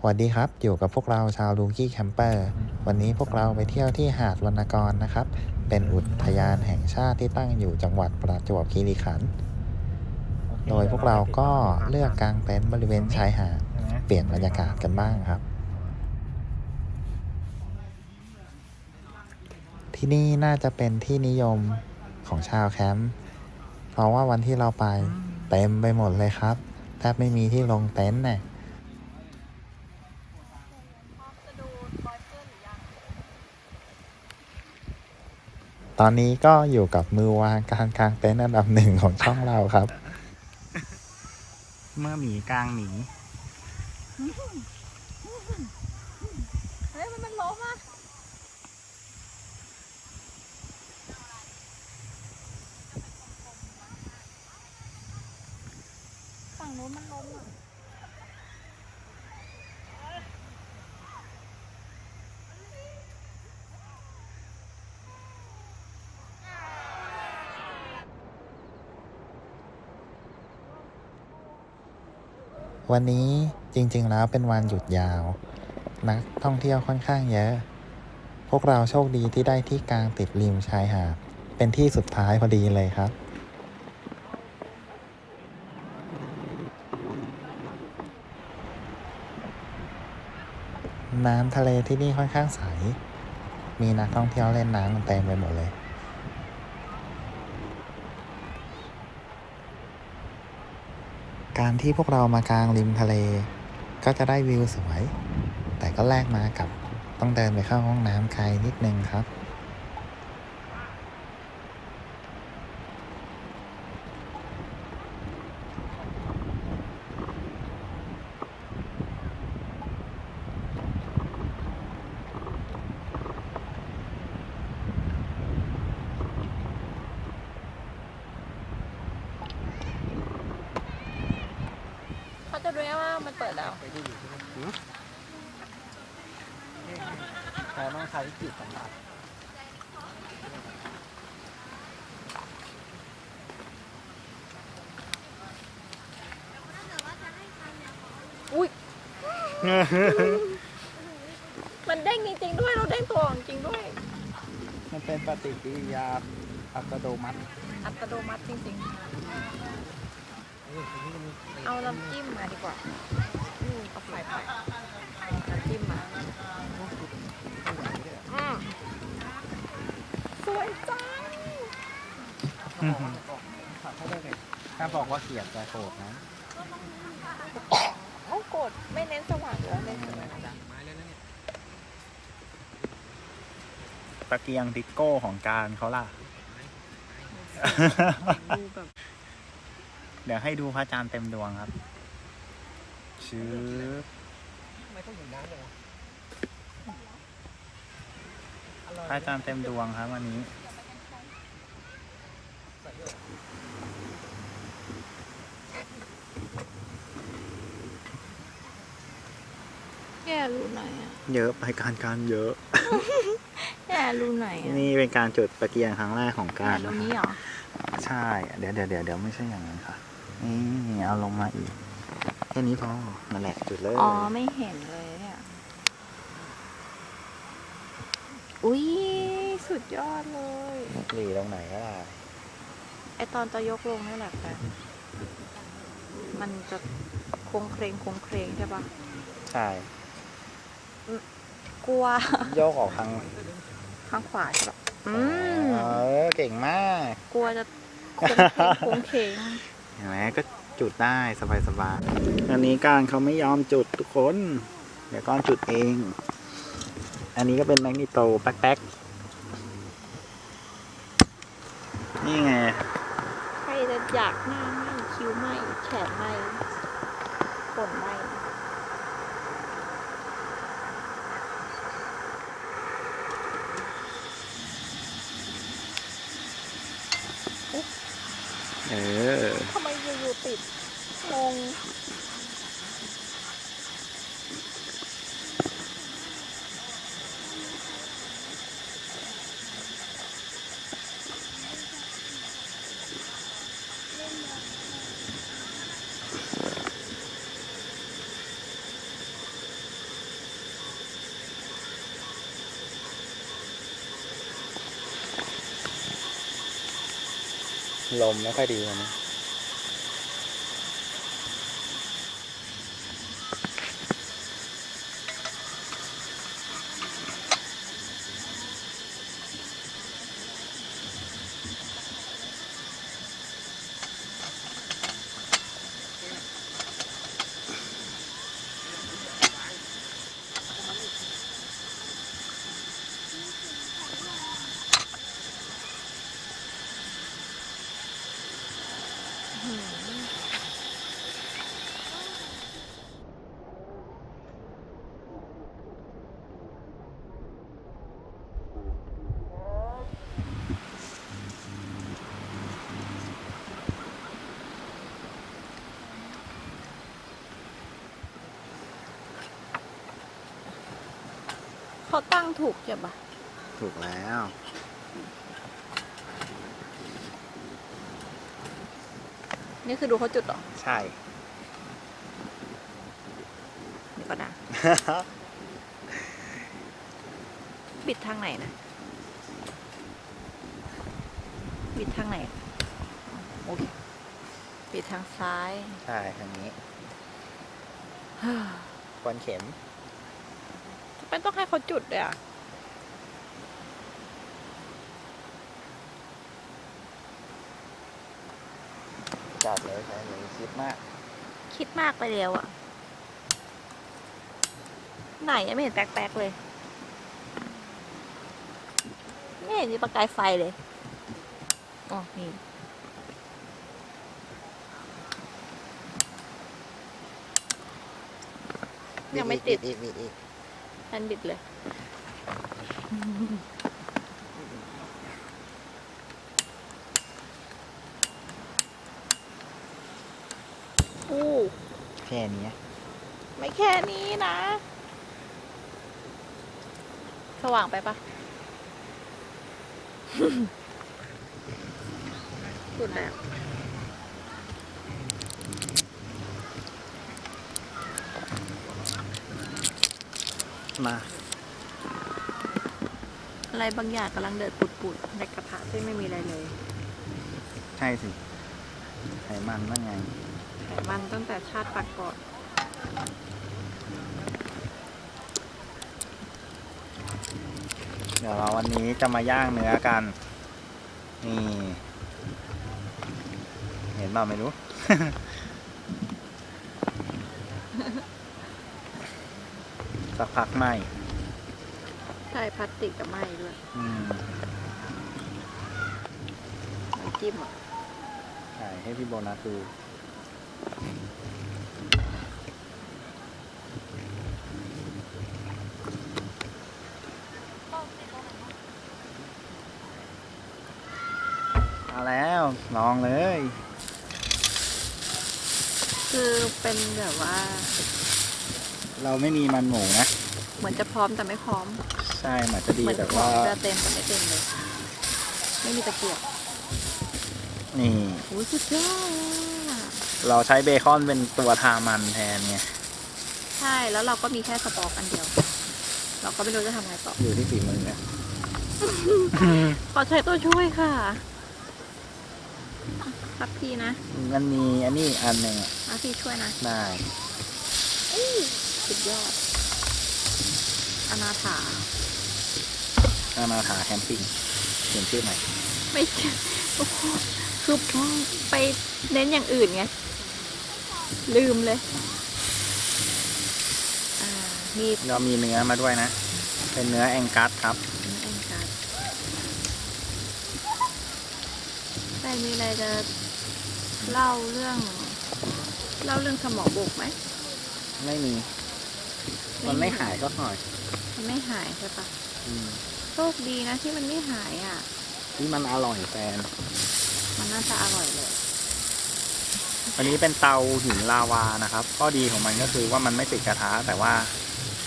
สวัสดีครับ อยู่กับพวกเราชาวลูกี้แคมเปอร์ วันนี้พวกเราไปเที่ยวที่หาดวรรณกรนะครับ เป็นอุทยานแห่งชาติที่ตั้งอยู่จังหวัดประจวบคีรีขันธ์โดยพวกเราก็เลือกกางเต็นท์บริเวณชายหาด เปลี่ยนบรรยากาศกันบ้างครับ ที่นี่น่าจะเป็นที่นิยมของชาวแคมป์เพราะว่าวันที่เราไปเต็มไปหมดเลยครับแทบไม่มีที่ลงเต็นท์เนี่ย ตอนนี้ก็อยู่กับมือวางการกางเต็นท์อันดับหนึ่งของช่องเราครับ เมื่อหมีกลางหมีเฮ้ยมันมันล้มอะฝั่งโน้นมันล้มอะ วันนี้จริงๆแล้วเป็นวันหยุดยาว นักท่องเที่ยวค่อนข้างเยอะ พวกเราโชคดีที่ได้ที่กลางติดริมชายหาด เป็นที่สุดท้ายพอดีเลยครับ น้ำทะเลที่นี่ค่อนข้างใส มีนักท่องเที่ยวเล่นน้ำกันเต็มไปหมดเลย การที่พวกเรามากลางริมทะเล ก็จะได้วิวสวย แต่ก็แลกมากับต้องเดินไปเข้าห้องน้ำไกลนิดนึงครับ เขาจะรู้ไหมว่ามันเปิดแล้วแต่ต้องใช้จิตสัมผัสอุ้ย มันเด้งจริงๆด้วย เราเด้งตัวจริงๆด้วย มันเป็นปฏิกิริยาอัตโนมัติ อัตโนมัติจริงๆ เอาน้ำจิ้มมาดีกว่าอืมเอาไข่ไปน้ำจิ้มมาอืมสวยจังถ้าบอกว่าเกลียดจะโกรธนะโอ้กดไม่เน้นสว่างอยู่แล้วเน้นสวยตะเกียงดิโก้ของการเขาล่ะดูแบบ เดี๋ยวให้ดูพระจันทร์เต็มดวงครับ ชื้อพระจันทร์เต็มดวงครับวันนี้แกรูไหนอะเยอะไปการการเยอะแกรูไหนอะนี่เป็นการจุดตะเกียงครั้งแรกของแกการรูนะนี้คะเหรอ ใช่เดี๋ยวเดี๋ยวเดี๋ยวเดี๋ยวไม่ใช่อย่างนั้นค่ะ นี่เอาลงมาอีก แค่นี้พอ นั่นแหละจุดเลยอ๋อ ไม่เห็นเลยเนี่ยอุ้ยสุดยอดเลย หลีตรงไหนก็ได้ ไอตอนจะยกลงนี่แหละแต่มันจะโคงเครงโคงเครงใช่ปะใช่ กลัว โยกออกทางข้างขวาใช่ปะอืม เออ เก่งมาก กลัวจะโคงเครงโคงเครง เห็นไหมก็จุดได้สบายสบายๆอันนี้การเขาไม่ยอมจุดทุกคน เดี๋ยวก้อนจุดเอง อันนี้ก็เป็นแมกนิโตแป๊กๆนี่ไง ใครจะอยากหน้าไหมคิ้วไหมแขนไหมขนไหมเออทำไมอยู่ๆ ติดงงลมไม่ค่อยดีวันนี้ เขาตั้งถูกใช่ปะถูกแล้ว นี่คือดูเขาจุดเหรอใช่ เดี๋ยวก่อนนะ บิดทางไหนนะ บิดทางไหนอ๋อโอเค บิดทางซ้าย ใช่ทางนี้ ควนเข็ม ไม่ต้องให้เขาจุดเลยอะจัดเลยใช่เลยคิดมาก คิดมากไปแล้วอะ ไหนยังไม่เห็นแป๊กๆเลย ไม่เห็นมีประกายไฟเลย อ๋อ นี่ยังไม่ติดอีกอีกอีก อันบิดเลย อู้ แค่นี้ไม่แค่นี้นะ สว่างไปปะ สุดแล้ว มา อะไรบางอย่างกำลังเดือดปุดๆในกระทะที่ไม่มีอะไรเลยใช่สิไขมันนั่นไง ไขมันตั้งแต่ชาติปักก่อนเดี๋ยวเราวันนี้จะมาย่างเนื้อกัน นี่ เห็นเปล่าไม่รู้ สักพักไหมใช่พลาสติกกับไหม้ด้วยอืมน้ำจิ้มอะถ่ายให้พี่โบนัสดูมาแล้วลองเลย คือเป็นแบบว่า เราไม่มีมันหมูนะ เหมือนจะพร้อมแต่ไม่พร้อม ใช่เหมือนจะดีเหมือนแต่พร้อว่ามจะเต็มแต่ไม่เต็มเลย ไม่มีตะเกียบนี่ โอ้ยสุดยอดอะเราใช้เบคอนเป็นตัวทามันแทนไงใช่แล้วเราก็มีแค่สปอกอันเดียว เราก็ไม่รู้จะทำไงต่ออยู่ที่ฝีมือนะ ขอใช้ตัวช่วยค่ะครับพี่นะมันมีอันนี้อันหนึ่งอะนะพี่ช่วยนะได้ สุดยอด อนาถา อามาถาแคมปิ้งเขียนชื่อใหม่ไม่ใช่โอ้โหคือไปเน้นอย่างอื่นไง ลืมเลย อ่า มีเรามีเนื้อมาด้วยนะ เป็นเนื้อแองกัสครับมีแองการ์ดแต่มีอะไรจะเล่าเรื่อง เล่าเรื่องสมองบุกไหม ไม่มี มันไม่หายก็หน่อย มันไม่หายใช่ปะอืมโชคดีนะที่มันไม่หายอะที่มันอร่อยแฟน มันน่าจะอร่อยเลยอันนี้เป็นเตาหินลาวานะครับ ข้อดีของมันก็คือว่ามันไม่ติดกระทะแต่ว่า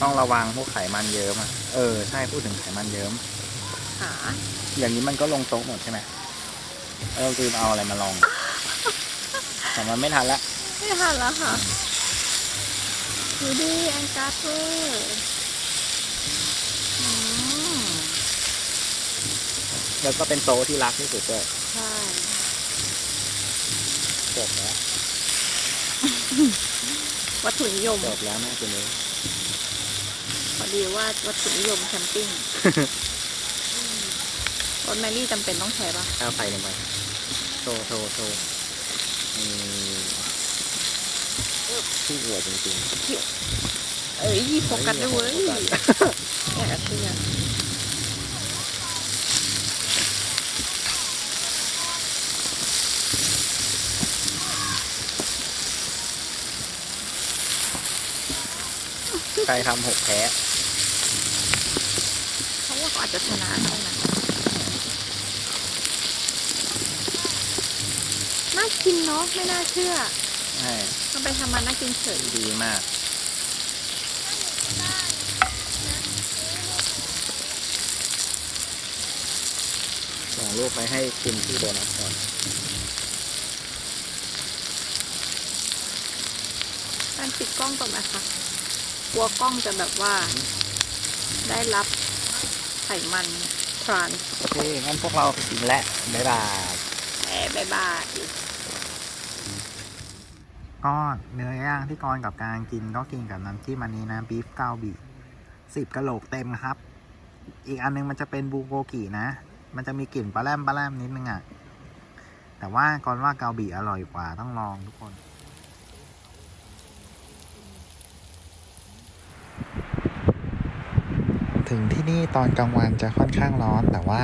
ต้องระวังพวกไขมันเยิ้มอะเออใช่พูดถึงไขมันเยิ้ม หาอย่างนี้มันก็ลงโต๊ะหมดใช่ไหมแล้วเราลืมเอาอะไรมาลอง แต่มันไม่ทันละไม่ทันแล้วค่ะ ดูดิแองการ์ดเวอร์อืมแล้วก็เป็นโต๊ะที่รักที่สุดด้วยใช่จบแล้ววัตถุนิยมจบแล้วแม่คุณเลยพอดีว่าวัตถุนิยมแคมปิ้งรถแมรี่จำเป็นต้องใช้ปะข้าวไฟลงไปโชว์โชว์โชว์ มีที่หัวจริงเอ้ยๆโฟกัสด้วยเว้ยโฟกัสแอบเชื่อใครทำหกแพ้เขาว่าเขาอาจจะชนะได้นะน่ากินเนาะไม่น่าเชื่อ ใช่มันไปทำมันน่ากินเฉยดีมาก ส่งรูปไปให้คุณที่โดนัทก่อนการปิดกล้องก่อนนะคะกลัวกล้องจะแบบว่า ได้รับไขมันทรานโอเคงั้นพวกเราไปกินแล้วบ๊ายบายแอบบ๊ายบาย ก็เนื้อย่างที่กรกับการกินก็กินกับน้ำจิ้มอันนี้นะบีฟเกาบีสิบกะโหลกเต็มครับ อีกอันนึงมันจะเป็นบูโกกินะ มันจะมีกลิ่นปลาแรมปลาแรมนิดนึงอะ่ะ แต่ว่ากรว่าเกาบีอร่อยกว่าต้องลองทุกคนถึงที่นี่ตอนกลางวันจะค่อนข้างร้อนแต่ว่า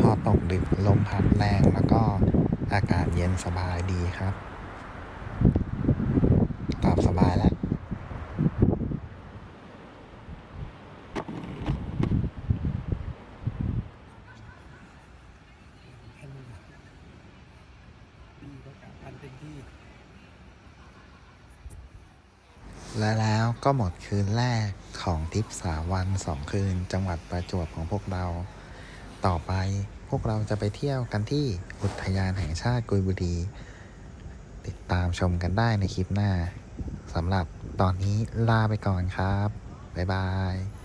พอตกดึกลมพัดแรงแล้วก็อากาศเย็นสบายดีครับ บายแล้วและแล้วก็หมดคืนแรกของทริปสามวันสองคืน จังหวัดประจวบของพวกเรา ต่อไปพวกเราจะไปเที่ยวกันที่อุทยานแห่งชาติกุยบุรี ติดตามชมกันได้ในคลิปหน้า สำหรับตอนนี้ลาไปก่อนครับ บ๊ายบาย